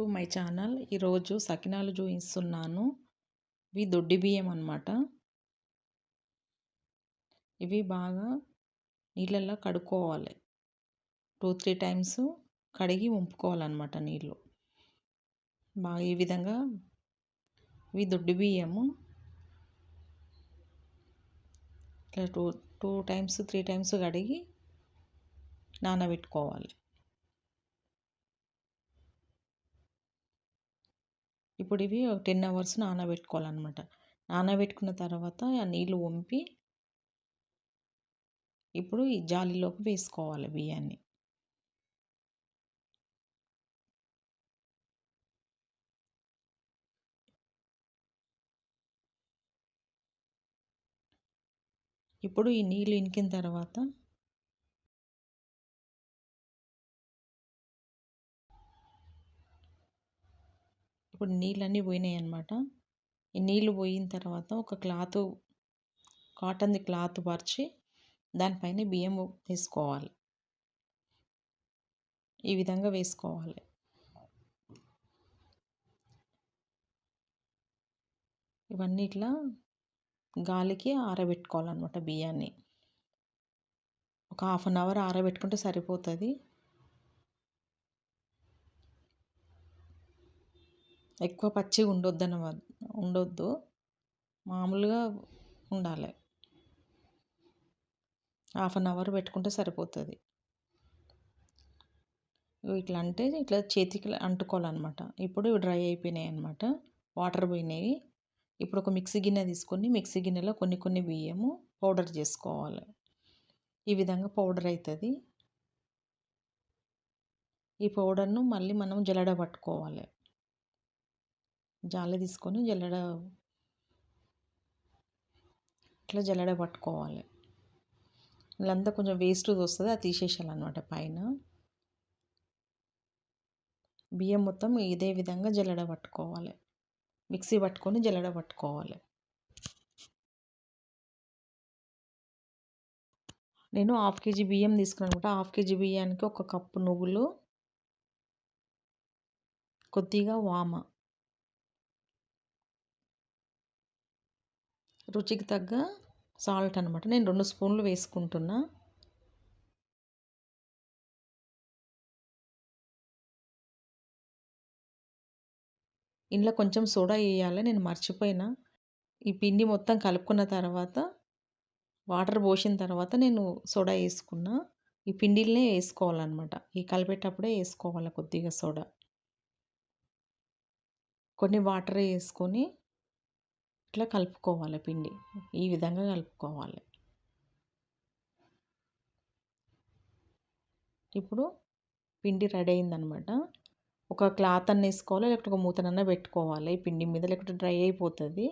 To my channel. ఈరోజు సకినాలు చూపిస్తున్నాను ఇవి దొడ్డి బియ్యం అనమాట ఇవి బాగా నీళ్ళల్లో కడుక్కోవాలి. టూ త్రీ టైమ్స్ కడిగి ఉంపుకోవాలన్నమాట నీళ్ళు. బాగా ఈ విధంగా ఇవి దొడ్డి బియ్యము. ఇట్లా two two times three times కడిగి నానబెట్టుకోవాలి. ఇప్పుడు ఇవి ఒక టెన్ అవర్స్ నానబెట్టుకోవాలన్నమాట. నానబెట్టుకున్న తర్వాత ఆ నీళ్ళు వంపి ఇప్పుడు ఈ జాలిలోకి వేసుకోవాలి బియ్యాన్ని. ఇప్పుడు ఈ నీళ్ళు ఇంకిన తర్వాత ఇప్పుడు నీళ్ళన్నీ పోయినాయి అనమాట ఈ నీళ్ళు పోయిన తర్వాత ఒక క్లాత్ కాటన్ది క్లాత్ పరిచి దానిపైన బియ్యం వేసుకోవాలి. ఈ విధంగా వేసుకోవాలి. ఇవన్నీ ఇట్లా గాలికి ఆరబెట్టుకోవాలన్నమాట బియ్యాన్ని. ఒక హాఫ్ అన్ అవర్ ఆరబెట్టుకుంటే సరిపోతుంది. ఎక్కువ పచ్చిగా ఉండొద్దు అన్న ఉండొద్దు. మామూలుగా ఉండాలి. హాఫ్ అన్ అవర్ పెట్టుకుంటే సరిపోతుంది. ఇట్లా అంటే ఇట్లా చేతికి అంటుకోవాలన్నమాట. ఇప్పుడు డ్రై అయిపోయినాయి అనమాట వాటర్ పోయినాయి. ఇప్పుడు ఒక మిక్సీ గిన్నె తీసుకొని మిక్సీ గిన్నెలో కొన్ని కొన్ని బియ్యము పౌడర్ చేసుకోవాలి. ఈ విధంగా పౌడర్ అవుతుంది ఈ పౌడర్ను మళ్ళీ మనం జలడ పట్టుకోవాలి. జాలి తీసుకొని జల్లెడ ఇట్లా జల్లెడ పట్టుకోవాలి. ఇదంతా కొంచెం వేస్ట్ వస్తుంది అది తీసేసేయాలన్నమాట పైన. బియ్యం మొత్తం ఇదే విధంగా జల్లెడ పట్టుకోవాలి. మిక్సీ పట్టుకొని జల్లెడ పట్టుకోవాలి. నేను హాఫ్ కేజీ బియ్యం తీసుకున్నాను అనమాట హాఫ్ కేజీ బియ్యానికి ఒక కప్పు నువ్వులు కొద్దిగా వామ. రుచికి తగ్గ సాల్ట్ అనమాట నేను రెండు స్పూన్లు వేసుకుంటున్నా. ఇంట్లో కొంచెం సోడా వేయాలి. నేను మర్చిపోయినా. ఈ పిండి మొత్తం కలుపుకున్న తర్వాత వాటర్ పోసిన తర్వాత నేను సోడా వేసుకున్నా. ఈ పిండిలనే వేసుకోవాలన్నమాట. ఈ కలిపేటప్పుడే వేసుకోవాలి కొద్దిగా సోడా. కొన్ని వాటర్ వేసుకొని ఇట్లా కలుపుకోవాలి పిండి. ఈ విధంగా కలుపుకోవాలి. ఇప్పుడు పిండి రెడీ అయిందనమాట ఒక క్లాత్ అన్న వేసుకోవాలి? లేకపోతే ఒక మూతనన్నా పెట్టుకోవాలి? పిండి మీద లేకపోతే డ్రై అయిపోతుంది.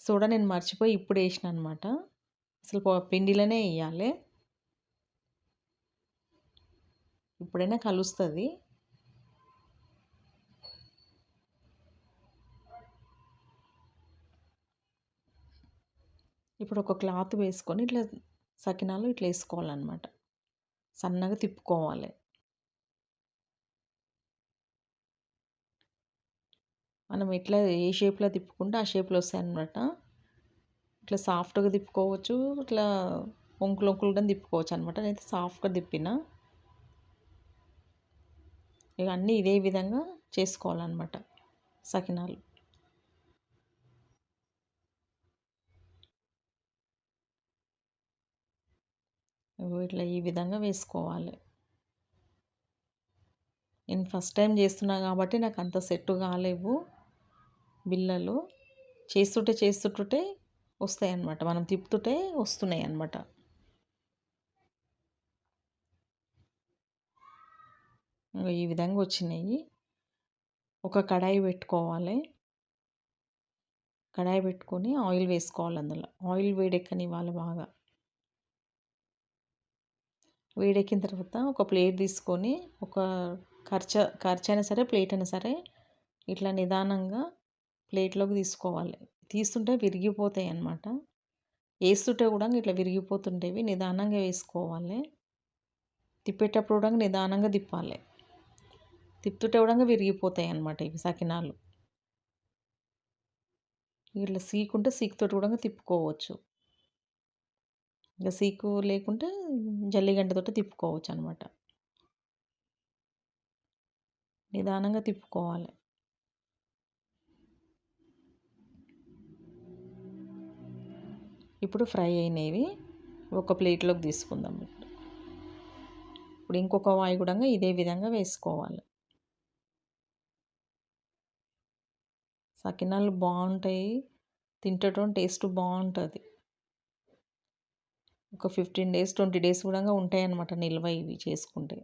సోడా నేను మర్చిపోయి ఇప్పుడు వేసిన అనమాట అసలు పిండిలోనే వేయాలి. ఇప్పుడైనా కలుస్తుంది. ఇప్పుడు ఒక క్లాత్ వేసుకొని ఇట్లా సకినాలు ఇట్లా వేసుకోవాలన్నమాట. సన్నగా తిప్పుకోవాలి. మనం ఎట్లా ఏ షేప్లో తిప్పుకుంటే ఆ షేప్లో వస్తాయి అన్నమాట ఇట్లా సాఫ్ట్గా తిప్పుకోవచ్చు ఇట్లా ఒంకులు ఒంకులుగా తిప్పుకోవచ్చు అనమాట నేనైతే సాఫ్ట్గా తిప్పిన. ఇక అన్నీ ఇదే విధంగా చేసుకోవాలన్నమాట సకినాలు. ఇట్లా ఈ విధంగా వేసుకోవాలి. నేను ఫస్ట్ టైం చేస్తున్నా కాబట్టి నాకు అంత సెట్ కాలేవు. బిల్లలు చేస్తుంటే చేస్తుంటే వస్తాయి అన్నమాట మనం తిప్పుతుంటే వస్తున్నాయి అన్నమాట ఈ విధంగా వచ్చినాయి. ఒక కడాయి పెట్టుకోవాలి. కడాయి పెట్టుకొని ఆయిల్ వేసుకోవాలి అందులో. ఆయిల్ వేడెక్కనివ్వాలి బాగా. వేడెక్కిన తర్వాత ఒక ప్లేట్ తీసుకొని ఒక ఖర్చు ఖర్చు అయినా సరే ప్లేట్ అయినా సరే ఇట్లా నిదానంగా ప్లేట్లోకి తీసుకోవాలి. తీస్తుంటే విరిగిపోతాయి అన్నమాట. వేస్తుంటే కూడా ఇట్లా విరిగిపోతుండేవి. నిదానంగా వేసుకోవాలి. తిప్పేటప్పుడు కూడా నిదానంగా తిప్పాలి. తిప్పుతుంటే కూడా విరిగిపోతాయి అన్నమాట ఇవి సకినాలు. ఇట్లా సీకుంటే సీకుతోటి కూడా తిప్పుకోవచ్చు. ఇక సీకు లేకుంటే జల్లిగంటతో తిప్పుకోవచ్చు అనమాట నిదానంగా తిప్పుకోవాలి. ఇప్పుడు ఫ్రై అయినవి ఒక ప్లేట్లోకి తీసుకుందాం ఇప్పుడు. ఇంకొక వాయి కూడా ఇదే విధంగా వేసుకోవాలి. సకినాలు బాగుంటాయి తింటటం టేస్ట్ బాగుంటుంది. ఒక ఫిఫ్టీన్ డేస్ ట్వంటీ డేస్ కూడా ఉంటాయన్నమాట నిల్వ ఇవి చేసుకుంటే.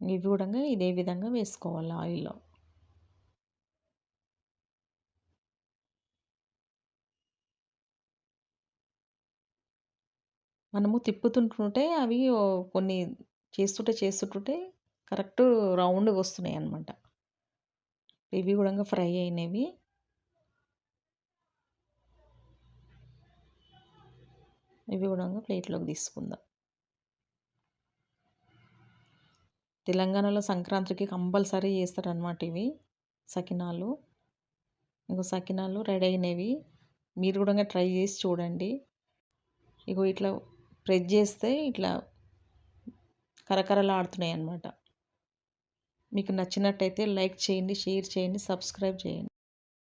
ఇవి కూడా ఇదే విధంగా వేసుకోవాలి ఆయిల్లో. మనము తిప్పుతుంటుంటే అవి కొన్ని చేస్తుంటే చేస్తుంటే కరెక్ట్ రౌండ్గా వస్తున్నాయి అన్నమాట ఇవి కూడా ఫ్రై అయినవి. ఇవి కూడా ప్లేట్లోకి తీసుకుందాం తెలంగాణలో సంక్రాంతికి కంపల్సరీ చేస్తారనమాట ఇవి సకినాలు. ఇంకో సకినాలు రెడీ అయినవి. మీరు కూడా ట్రై చేసి చూడండి. ఇగో ఇట్లా ప్రెస్ చేస్తే ఇట్లా కరకరలాడుతున్నాయి అన్నమాట మీకు నచ్చినట్టయితే లైక్ చేయండి షేర్ చేయండి సబ్స్క్రైబ్ చేయండి.